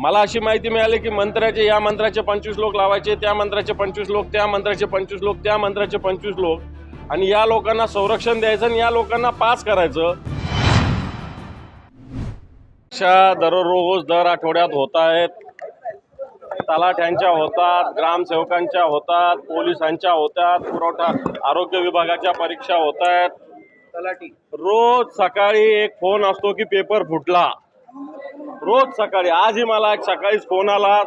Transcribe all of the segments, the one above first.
मला अशी माहिती मिळाली की मंत्र्याचे या मंत्र्याचे पंचवीस लोक लावायचे त्या मंत्र्याचे पंचवीस लोक त्या मंत्र्याचे पंचवीस लोक त्या मंत्र्याचे पंचवीस लोक. आणि या लोकांना संरक्षण द्यायचं आणि या लोकांना पास करायचं. अशा दररोज दर आठवड्यात होत आहेत तलाठ्यांच्या होतात ग्रामसेवकांच्या होतात पोलिसांच्या होतात पुरवठा आरोग्य विभागाच्या परीक्षा होत आहेत रोज सकाळी एक फोन असतो की पेपर फुटला. रोज सकाळी आजही मला एक सकाळीच फोन आला.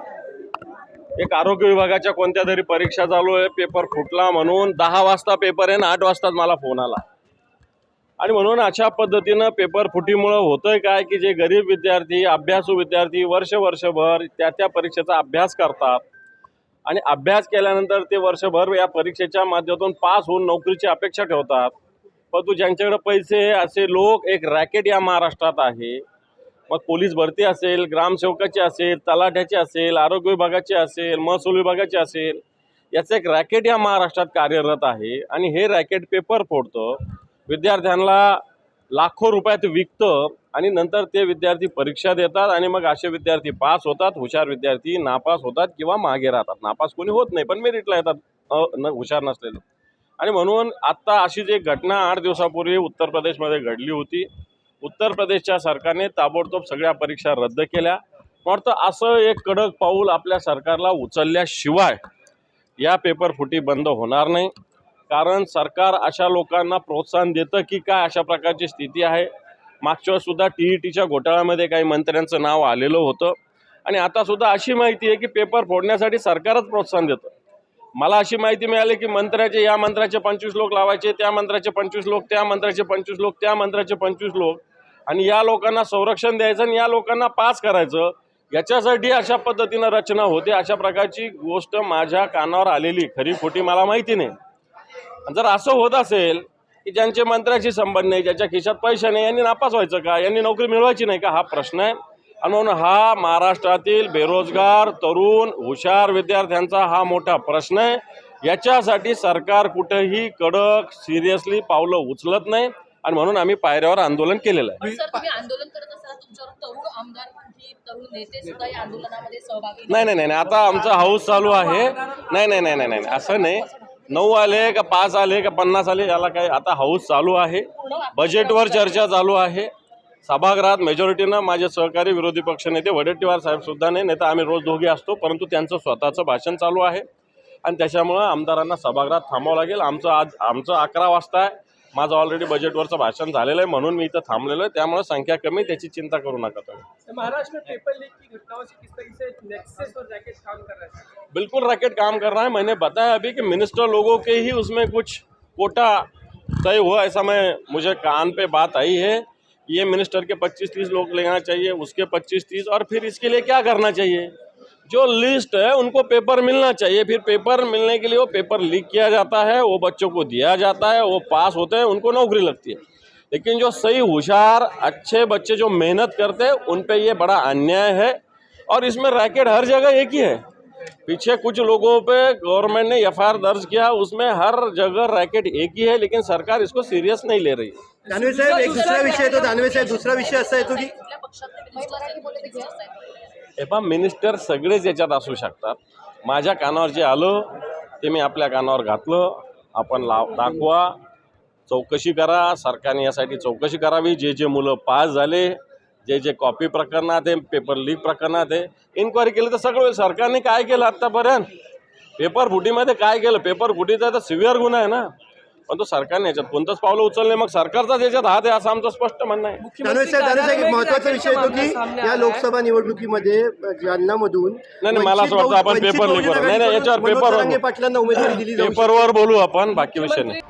एक आरोग्य विभागाच्या कोणत्या तरी परीक्षा चालू आहे पेपर फुटला म्हणून दहा वाजता पेपर आहे ना आठ वाजताच मला फोन आला. आणि म्हणून अशा पद्धतीनं पेपर फुटीमुळं होतंय काय की जे गरीब विद्यार्थी अभ्यासू विद्यार्थी वर्ष वर्षभर त्या त्या परीक्षेचा अभ्यास करतात. आणि अभ्यास केल्यानंतर ते वर्षभर या परीक्षेच्या माध्यमातून पास होऊन नोकरीची अपेक्षा ठेवतात. परंतु ज्यांच्याकडे पैसे असे लोक एक रॅकेट या महाराष्ट्रात आहे. मग पोलीस भरती असेल ग्रामसेवकाची असेल तलाठ्याची असेल आरोग्य विभागाची असेल महसूल विभागाची असेल याचं एक रॅकेट या महाराष्ट्रात कार्यरत आहे आणि हे रॅकेट पेपर फोडतं. विद्यार्थ्यांना लाखो रुपयात विकतं आणि नंतर ते विद्यार्थी परीक्षा देतात आणि मग असे विद्यार्थी पास होतात हुशार विद्यार्थी नापास होतात किंवा मागे राहतात. नापास कोणी होत नाही पण मेरिटला येतात न हुशार नसलेलं. आणि म्हणून आत्ता अशीच एक घटना आठ दिवसापूर्वी उत्तर प्रदेशमध्ये घडली होती उत्तर प्रदेशच्या सरकारने ताबडतोब सगळ्या परीक्षा रद्द केल्या. मात्र वाटतं असं एक कडक पाऊल आपल्या सरकारला उचलल्याशिवाय या पेपर फुटी बंद होणार नाही. कारण सरकार अशा लोकांना प्रोत्साहन देतं की काय अशा प्रकारची स्थिती आहे. मागच्या सुद्धा टी ई टीच्या घोटाळ्यामध्ये काही मंत्र्यांचं नाव आलेलं होतं. आणि आता सुद्धा अशी माहिती आहे की पेपर फोडण्यासाठी सरकारच प्रोत्साहन देतं. मला अशी माहिती मिळाली की मंत्र्याचे या मंत्र्याचे पंचवीस लोक लावायचे त्या मंत्र्याचे पंचवीस लोक त्या मंत्र्याचे पंचवीस लोक त्या मंत्र्याचे पंचवीस लोक. आणि या लोकांना संरक्षण द्यायचं आणि या लोकांना पास करायचं याच्यासाठी अशा पद्धतीनं रचना होते. अशा प्रकारची गोष्ट माझ्या कानावर आलेली. खरी खोटी मला माहिती नाही. आणि जर असं होत असेल की ज्यांचे मंत्र्याशी संबंध नाही ज्याच्या खिशात पैसे नाही यांनी नापास व्हायचं का? यांनी नोकरी मिळवायची नाही का? हा प्रश्न आहे. आणि म्हणून हा महाराष्ट्रातील बेरोजगार तरुण हुशार विद्यार्थ्यांचा हा मोठा प्रश्न आहे. याच्यासाठी सरकार कुठंही कडक सिरियसली पावलं उचलत नाही. आणि म्हणून आम्ही पायऱ्यावर आंदोलन केलेलं आहे. पण सर तुम्ही आंदोलन करत असताना तुमच्यावर तरुण आमदार आणखी तरुण नेते सुद्धा या आंदोलनामध्ये सहभागी नाही नाही नाही नाही. आता आमचं हाऊस चालू आहे. नाही नाही नाही नाही नाही असं नाही. नऊ आले का पाच आले का पन्नास आले याला काय आता हाऊस चालू आहे. बजेटवर चर्चा चालू आहे. सभागृहात मेजॉरिटीनं माझे सहकारी विरोधी पक्षनेते वडेट्टीवार साहेब सुद्धा नाही. नाही तर आम्ही रोज दोघे असतो परंतु त्यांचं स्वतःचं भाषण चालू आहे. आणि त्याच्यामुळं आमदारांना सभागृहात थांबावं लागेल. आमचं आज आमचं अकरा वाजता आहे. माझं ऑलरेडी बजेटवरचं भाषण झालेलं आहे म्हणून मी इथं थांबलेलो आहे त्यामुळे संख्या कमी त्याची चिंता करू नका तुम्ही. महाराष्ट्र में पेपर लीक की घटनाओं से किस तरीके से नेक्सस और रैकेट काम कर रहे हैं बिल्कुल रैकेट काम कर रहा है मैंने बताया अभी कि मिनिस्टर लोगों के ही उसमें कुछ कोटा तय हुआ ऐसा मैं मुझे कान पे बात आई है। ये मिनिस्टर के 25-30 लोग लेना चाहिए उसके 25-30 और फिर इसके लिए क्या करना चाहिए? जो लिस्ट है उनको पेपर मिलना चाहिए। फिर पेपर मिलने के लिए वो पेपर लीक किया जाता है वो बच्चों को दिया जाता है वो पास होते हैं उनको नौकरी लगती है। लेकिन जो सही होशियार अच्छे बच्चे जो मेहनत करते हैं उन पे ये बड़ा अन्याय है। और इसमें रैकेट हर जगह एक ही है। पीछे कुछ लोगों पे गवर्नमेंट ने एफआईआर दर्ज किया उसमें हर जगह रैकेट एक ही है लेकिन सरकार इसको सीरियस नहीं ले रही। दानवे साहेब एक दुसरा विषय तो दानवे साहेब दुसरा विषय असा येतो की मिनिस्टर हे पहा मिनिस्टर सगळेच याच्यात असू शकतात. माझ्या कानावर जे आलं ते मी आपल्या कानावर घातलं. आपण लाव दाखवा. चौकशी करा. सरकारने यासाठी चौकशी करावी. जे जे मुलं पास झाले जे जे कॉपी प्रकरणात आहे पेपर लीक प्रकरणात आहे इन्क्वायरी केली तर सगळं होईल. सरकारने काय केलं आत्तापर्यंत पेपर फुटीमध्ये काय केलं? पेपर फुटीचा तर सिव्हिअर गुन्हा आहे ना. पण तो सरकारने याच्यात कोणतंच पावलं उचलले मग सरकारचाच याच्यात हात आहे असं आमचं स्पष्ट म्हणणं आहे. एक महत्त्वाचा विषय येतो की या लोकसभा निवडणुकीमध्ये जालनामधून नाही, मला असं वाटतं आपण पेपर नाही, नाही, याच्यावर जरांगे पाटलांना उमेदवारी दिली. पेपरवर बोलू आपण बाकी विषय नाही.